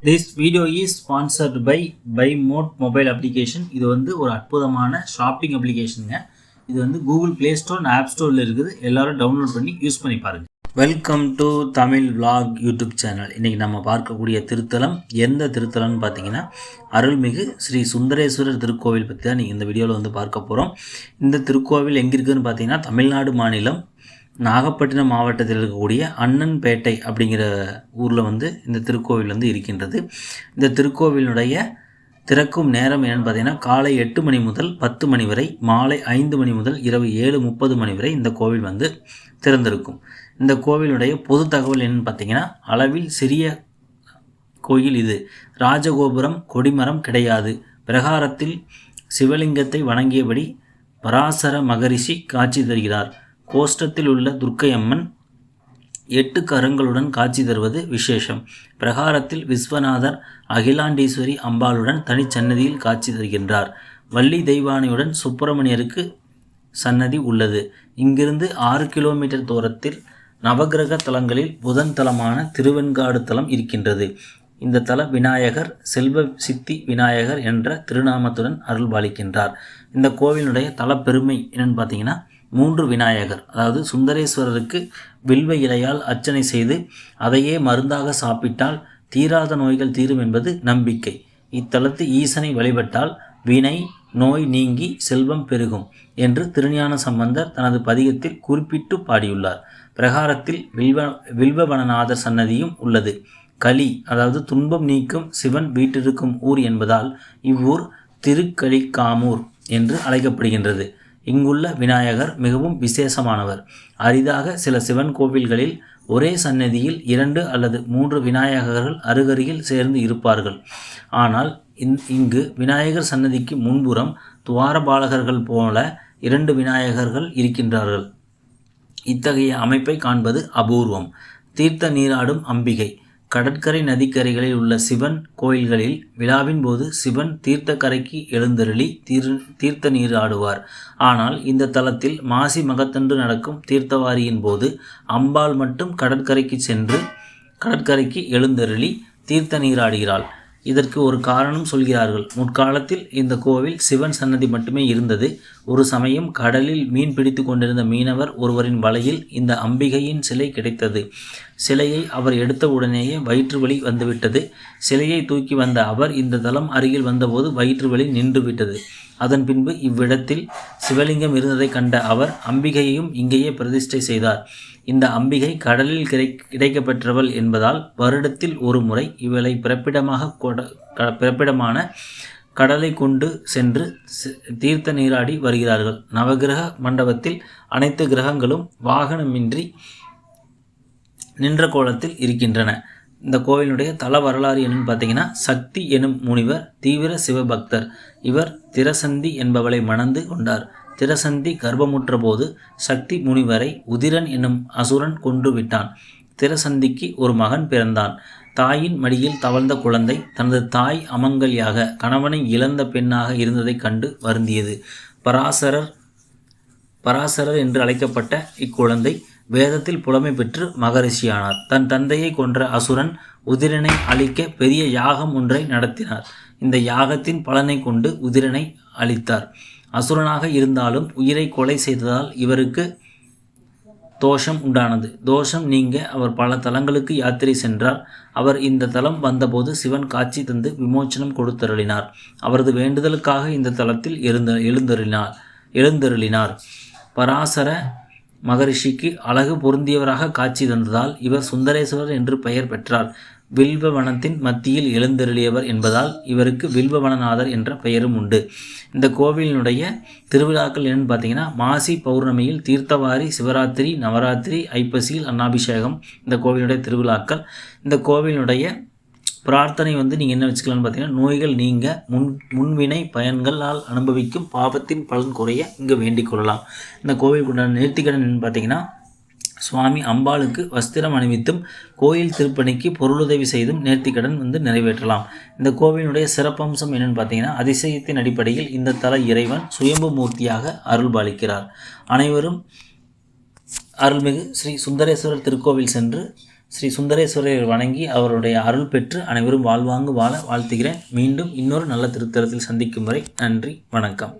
This video is sponsored by by mod mobile application இது வந்து ஒரு அற்புதமான ஷாப்பிங் அப்ளிகேஷனுங்க இது வந்து கூகுள் ப்ளே ஸ்டோர் ஆப் ஸ்டோரில் இருக்குது. எல்லோரும் டவுன்லோட் பண்ணி யூஸ் பண்ணி பாருங்கள் welcome to Tamil vlog YouTube channel இன்றைக்கி நம்ம பார்க்கக்கூடிய திருத்தலம் எந்த திருத்தலம்னு பார்த்தீங்கன்னா அருள்மிகு ஸ்ரீ சுந்தரேஸ்வரர் திருக்கோவில் பற்றி தான் நீங்கள் இந்த வீடியோவில் வந்து பார்க்க போகிறோம் இந்த திருக்கோவில் எங்கே இருக்குதுன்னு பார்த்தீங்கன்னா தமிழ்நாடு மாநிலம் நாகப்பட்டினம் மாவட்டத்தில் இருக்கக்கூடிய அண்ணன்பேட்டை அப்படிங்கிற ஊரில் வந்து இந்த திருக்கோவில் வந்து இருக்கின்றது. இந்த திருக்கோவிலுடைய திறக்கும் நேரம் என்னென்னு பார்த்தீங்கன்னா காலை எட்டு மணி முதல் பத்து மணி வரை மாலை ஐந்து மணி முதல் இரவு ஏழு முப்பது மணி வரை இந்த கோவில் வந்து திறந்திருக்கும். இந்த கோவிலுடைய பொது தகவல் என்னன்னு பார்த்தீங்கன்னா அளவில் சிறிய கோயில் இது. ராஜகோபுரம் கொடிமரம் கிடையாது. பிரகாரத்தில் சிவலிங்கத்தை வணங்கியபடி பராசர மகரிஷி காட்சி தருகிறார். கோஷ்டத்தில் உள்ள துர்க்கையம்மன் எட்டு கரங்களுடன் காட்சி தருவது விசேஷம். பிரகாரத்தில் விஸ்வநாதர் அகிலாண்டீஸ்வரி அம்பாளுடன் தனிச்சன்னதியில் காட்சி தருகின்றார். வள்ளி தெய்வானையுடன் சுப்பிரமணியருக்கு சன்னதி உள்ளது. இங்கிருந்து ஆறு கிலோமீட்டர் தூரத்தில் நவக்கிரக தலங்களில் புதன் தலமான திருவெண்காடு தலம் இருக்கின்றது. இந்த தல விநாயகர் செல்வ சித்தி விநாயகர் என்ற திருநாமத்துடன் அருள்பாலிக்கின்றார். இந்த கோவிலுடைய தலப்பெருமை என்னென்னு பார்த்தீங்கன்னா மூன்று விநாயகர். அதாவது சுந்தரேஸ்வரருக்கு வில்வ இலையால் அர்ச்சனை செய்து அதையே மருந்தாக சாப்பிட்டால் தீராத நோய்கள் தீரும் என்பது நம்பிக்கை. இத்தலத்து ஈசனை வழிபட்டால் வினை நோய் நீங்கி செல்வம் பெருகும் என்று திருஞான சம்பந்தர் தனது பதிகத்தில் குறிப்பிட்டு பாடியுள்ளார். பிரகாரத்தில் வில்வ வில்வவனநாதர் சன்னதியும் உள்ளது. களி அதாவது துன்பம் நீக்கும் சிவன் வீட்டிருக்கும் ஊர் என்பதால் இவ்வூர் திருக்களிக்காமூர் என்று அழைக்கப்படுகின்றது. இங்குள்ள விநாயகர் மிகவும் விசேஷமானவர். அரிதாக சில சிவன் கோவில்களில் ஒரே சன்னதியில் இரண்டு அல்லது மூன்று விநாயகர்கள் அருகருகில் சேர்ந்து இருப்பார்கள். ஆனால் இங்கு விநாயகர் சன்னதிக்கு முன்புறம் துவாரபாலகர்கள் போல இரண்டு விநாயகர்கள் இருக்கின்றார்கள். இத்தகைய அமைப்பை காண்பது அபூர்வம். தீர்த்த நீராடும் அம்பிகை. கடற்கரை நதிக்கரைகளில் உள்ள சிவன் கோயில்களில் விழாவின் போது சிவன் தீர்த்தக்கரைக்கு எழுந்தருளி தீர் தீர்த்த நீர் ஆடுவார். ஆனால் இந்த தலத்தில் மாசி மகத்தன்று நடக்கும் தீர்த்தவாரியின் போது அம்பாள் மட்டும் கடற்கரைக்கு சென்று கடற்கரைக்கு எழுந்தருளி தீர்த்த நீராடுகிறாள் இதற்கு ஒரு காரணம் சொல்கிறார்கள். முற்காலத்தில் இந்த கோவில் சிவன் சன்னதி மட்டுமே இருந்தது. ஒரு சமயம் கடலில் மீன் பிடித்து கொண்டிருந்த மீனவர் ஒருவரின் வலையில் இந்த அம்பிகையின் சிலை கிடைத்தது. சிலையை அவர் எடுத்த உடனேயே வயிற்று வலி வந்துவிட்டது. சிலையை தூக்கி வந்த அவர் இந்த தளம் அருகில் வந்தபோது வயிற்று வலி நின்றுவிட்டது. அதன் பின்பு இவ்விடத்தில் சிவலிங்கம் இருந்ததை கண்ட அவர் அம்பிகையையும் இங்கேயே பிரதிஷ்டை செய்தார். இந்த அம்பிகை கடலில் கிடை கிடைக்கப்பெற்றவள் என்பதால் வருடத்தில் ஒரு முறை இவளை பிறப்பிடமாக கொட பிறப்பிடமான கடலை கொண்டு சென்று தீர்த்த நீராடி வருகிறார்கள். நவகிரக மண்டபத்தில் அனைத்து கிரகங்களும் வாகனமின்றி நின்ற கோலத்தில் இருக்கின்றன. இந்த கோவிலுடைய தல வரலாறு என்னன்னு பார்த்தீங்கன்னா சக்தி எனும் முனிவர் தீவிர சிவபக்தர். இவர் திரசந்தி என்பவளை மணந்து கொண்டார். திரசந்தி கர்ப்பமுற்ற போது சக்தி முனிவரை உதிரன் என்னும் அசுரன் கொன்று விட்டான். திரசந்திக்கு ஒரு மகன் பிறந்தான். தாயின் மடியில் தவழ்ந்த குழந்தை தனது தாய் அமங்கலியாக கணவனை இழந்த பெண்ணாக இருந்ததைக் கண்டு வருந்தியது. பராசரர் பராசரர் என்று அழைக்கப்பட்ட இக்குழந்தை வேதத்தில் புலமை பெற்று மகரிஷியானார். தன் தந்தையை கொன்ற அசுரன் உதிரனை அழிக்க பெரிய யாகம் ஒன்றை நடத்தினார். இந்த யாகத்தின் பலனை கொண்டு உதிரனை அழித்தார். அசுரனாக இருந்தாலும் உயிரை கொலை செய்ததால் இவருக்கு தோஷம் உண்டானது. தோஷம் நீங்க அவர் பல தலங்களுக்கு யாத்திரை சென்றார். அவர் இந்த தலம் வந்தபோது சிவன் காட்சி தந்து விமோச்சனம் கொடுத்தருளினார். அவரது வேண்டுதலுக்காக இந்த தலத்தில் எழுந்த எழுந்தருளினார். எழுந்தருளினார். பராசர மகரிஷிக்கு அழகு பொருந்தியவராக காட்சி தந்ததால் இவர் சுந்தரேஸ்வரர் என்று பெயர் பெற்றார். வில்வவனத்தின் மத்தியில் எழுந்தருளியவர் என்பதால் இவருக்கு வில்வவனநாதர் என்ற பெயரும் உண்டு. இந்த கோவிலினுடைய திருவிழாக்கள் என்னன்னு பார்த்தீங்கன்னா மாசி பௌர்ணமியில் தீர்த்தவாரி சிவராத்திரி நவராத்திரி ஐப்பசியில் அன்னாபிஷேகம் இந்த கோவிலுடைய திருவிழாக்கள். இந்த கோவிலினுடைய பிரார்த்தனை வந்து நீங்கள் என்ன வச்சுக்கலாம்னு பார்த்தீங்கன்னா நோய்கள் நீங்க முன் முன்வினை பயன்களால் அனுபவிக்கும் பாவத்தின் பலன் குறைய இங்கே வேண்டிக் கொள்ளலாம். இந்த கோவிலுக்கு உண்டான நேர்த்திக்கடன் பார்த்தீங்கன்னா சுவாமி அம்பாளுக்கு வஸ்திரம் அணிவித்தும் கோயில் திருப்பணிக்கு பொருளுதவி செய்தும் நேர்த்திக்கடன் வந்து நிறைவேற்றலாம். இந்த கோவிலுடைய சிறப்பம்சம் என்னென்னு பார்த்தீங்கன்னா அதிசயத்தின் அடிப்படையில் இந்த தல இறைவன் சுயம்பு மூர்த்தியாக அருள்பாலிக்கிறார் அனைவரும் அருள்மிகு ஸ்ரீ சுந்தரேஸ்வரர் திருக்கோவில் சென்று ஸ்ரீ சுந்தரேஸ்வரர் வணங்கி அவருடைய அருள் பெற்று அனைவரும் வாழ்வாங்கு வாழ வாழ்த்துகிறேன். மீண்டும் இன்னொரு நல்ல திருத்தலத்தில் சந்திக்கும் வரை நன்றி வணக்கம்.